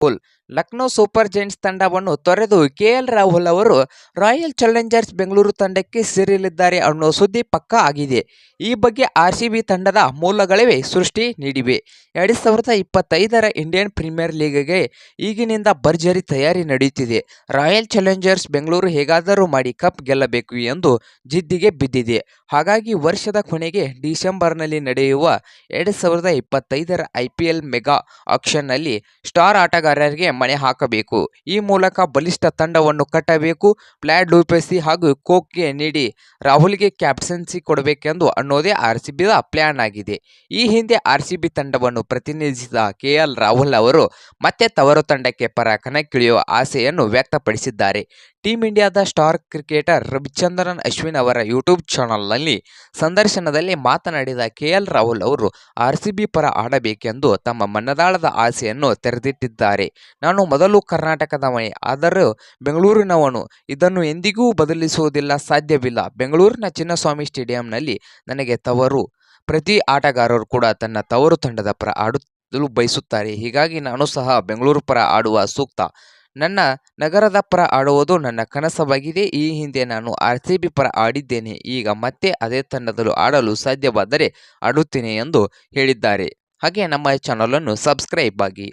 Rahul Lucknow super Giants ತಂಡವನ್ನು ತೊರೆದು KL Rahul ಅವರು ರಾಯಲ್ ಚಾಲೆಂಜರ್ಸ್ ಬೆಂಗಳೂರು ತಂಡಕ್ಕೆ ಸೇರಲಿದ್ದಾರೆ ಅನ್ನೋ ಸುದ್ದಿ ಪಕ್ಕಾ ಆಗಿದೆ. ಈ ಬಗ್ಗೆ ಆರ್ಸಿಬಿ ತಂಡದ ಮೂಲಗಳೇ ಸೃಷ್ಟಿ ನೀಡಿವೆ. ಎರಡು ಸಾವಿರದ ಇಪ್ಪತ್ತೈದರ ಇಂಡಿಯನ್ ಪ್ರೀಮಿಯರ್ ಲೀಗ್ಗೆ ಈಗಿನಿಂದ ಭರ್ಜರಿ ತಯಾರಿ ನಡೆಯುತ್ತಿದೆ ರಾಯಲ್ ಚಾಲೆಂಜರ್ಸ್ ಬೆಂಗಳೂರು ಹೇಗಾದರೂ ಮಾಡಿ ಕಪ್ ಗೆಲ್ಲಬೇಕು ಎಂದು ಜಿದ್ದಿಗೆ ಬಿದ್ದಿದೆ. ಹಾಗಾಗಿ ವರ್ಷದ ಕೊನೆಗೆ ಡಿಸೆಂಬರ್ನಲ್ಲಿ ನಡೆಯುವ ಎರಡು ಸಾವಿರದ ಇಪ್ಪತ್ತೈದರ ಐ ಪಿ ಎಲ್ ಮೆಗಾ ಆಕ್ಷನ್ನಲ್ಲಿ ಸ್ಟಾರ್ ಆಟಗಾರರಿಗೆ ಮಣೆ ಹಾಕಬೇಕು. ಈ ಮೂಲಕ ಬಲಿಷ್ಠ ತಂಡವನ್ನು ಕಟ್ಟಬೇಕು. ಪ್ಲಾಡ್ ಲೂಪೆಸಿ ಹಾಗೂ ಕೋಕ್ಗೆ ನೀಡಿ ರಾಹುಲ್ಗೆ ಕ್ಯಾಪ್ಟನ್ಸಿ ಕೊಡಬೇಕೆಂದು ಅನ್ನೋದೇ ಆರ್ ಸಿ ಬಿದ ಪ್ಲ್ಯಾನ್ ಆಗಿದೆ. ಈ ಹಿಂದೆ ಆರ್ ಸಿ ಬಿ ತಂಡವನ್ನು ಪ್ರತಿನಿಧಿಸಿದ ಕೆ ಎಲ್ ರಾಹುಲ್ ಅವರು ಮತ್ತೆ ತವರು ತಂಡಕ್ಕೆ ಪರ ಕಣಕ್ಕಿಳಿಯುವ ಆಸೆಯನ್ನು ವ್ಯಕ್ತಪಡಿಸಿದ್ದಾರೆ. ಟೀಂ ಇಂಡಿಯಾದ ಸ್ಟಾರ್ ಕ್ರಿಕೆಟರ್ ರವಿಚಂದ್ರನ್, ಅಶ್ವಿನ್ ಅವರ ಯೂಟ್ಯೂಬ್ ಚಾನಲ್ನಲ್ಲಿ ಸಂದರ್ಶನದಲ್ಲಿ ಮಾತನಾಡಿದ ಕೆ ಎಲ್ ರಾಹುಲ್ ಅವರು, ಆರ್ ಸಿ ಬಿ ಪರ ಆಡಬೇಕೆಂದು ತಮ್ಮ ಮನದಾಳದ ಆಸೆಯನ್ನು ತೆರೆದಿಟ್ಟಿದ್ದಾರೆ. ನಾನು ಮೊದಲು ಕರ್ನಾಟಕದವನೇ ಆದರೂ ಬೆಂಗಳೂರಿನವನು. ಇದನ್ನು ಎಂದಿಗೂ ಬದಲಿಸುವುದಿಲ್ಲ, ಸಾಧ್ಯವಿಲ್ಲ. ಬೆಂಗಳೂರಿನ ಚಿನ್ನಸ್ವಾಮಿ ಸ್ಟೇಡಿಯಂನಲ್ಲಿ ನನಗೆ ತವರು. ಪ್ರತಿ ಆಟಗಾರರು ಕೂಡ ತನ್ನ ತವರು ತಂಡದ ಪರ ಆಡಲು ಬಯಸುತ್ತಾರೆ. ಹೀಗಾಗಿ ನಾನು ಸಹ ಬೆಂಗಳೂರು ಪರ ಆಡುವ ಸೂಕ್ತ. ನನ್ನ ನಗರದ ಪರ ಆಡುವುದು ನನ್ನ ಕನಸವಾಗಿದೆ. ಈ ಹಿಂದೆ ನಾನು ಆರ್ ಸಿ ಬಿ ಪರ ಆಡಿದ್ದೇನೆ. ಈಗ ಮತ್ತೆ ಅದೇ ತಂಡದಲ್ಲೂ ಆಡಲು ಸಾಧ್ಯವಾದರೆ ಆಡುತ್ತೇನೆ ಎಂದು ಹೇಳಿದ್ದಾರೆ. ಹಾಗೆ ನಮ್ಮ ಚಾನಲನ್ನು ಸಬ್ಸ್ಕ್ರೈಬ್ ಆಗಿ